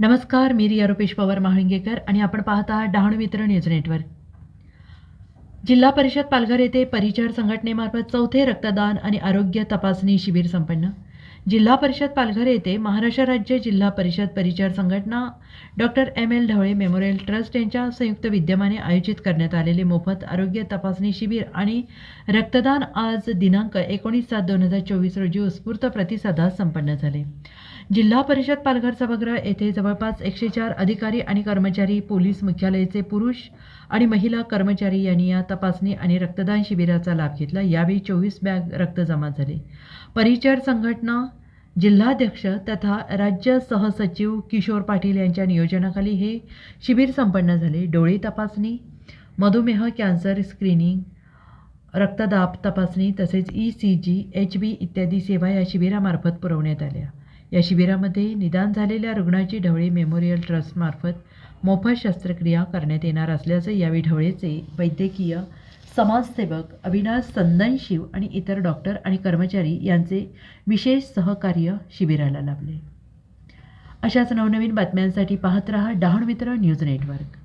नमस्कार मी रिया रुपेश पवार महाळिंगेकर आणि आपण पाहत आहात डहाणू मित्र न्यूज नेटवर्क जिल्हा परिषद पालघर येथे परिचर संघटनेमार्फत चौथे रक्तदान आणि आरोग्य तपासणी शिबिर संपन्न. जिल्हा परिषद पालघर येथे महाराष्ट्र राज्य जिल्हा परिषद परिचर संघटना doctor M. L. Dhawale memorial trust यांच्या संयुक्त विद्यमाने आयोजित करण्यात आलेले मोफत आरोग्य तपासणी शिबिर आणि रक्तदान आज दिनांक एकोणीस सात दोन हजार चोवीस रोजी उत्स्फूर्त प्रतिसादात संपन्न झाले. जिल्हा परिषद पालघर सभागृह येथे जवळपास एकशे चार अधिकारी आणि कर्मचारी पोलीस मुख्यालयाचे पुरुष आणि महिला कर्मचारी यांनी या तपासणी आणि रक्तदान शिबिराचा लाभ घेतला. यावेळी चोवीस बॅग रक्त जमा झाले. परिचर संघटना जिल्हाध्यक्ष तथा राज्य सहसचिव किशोर पाटील यांच्या नियोजनाखाली हे शिबिर संपन्न झाले. डोळे तपासणी मधुमेह कॅन्सर स्क्रीनिंग रक्तदाब तपासणी तसेच E C G H B इत्यादी सेवा या शिबिरामार्फत पुरवण्यात आल्या. या शिबिरामध्ये निदान झालेल्या रुग्णाची ढवळे मेमोरियल ट्रस्टमार्फत मोफत शस्त्रक्रिया करण्यात येणार असल्याचं यावेळी ढवळेचे वैद्यकीय समाजसेवक अविनाश संदनशिव आणि इतर डॉक्टर आणि कर्मचारी यांचे विशेष सहकार्य शिबिराला लाभले. अशाच नवनवीन बातम्यांसाठी पाहत रहा डहाणमित्र न्यूज नेटवर्क.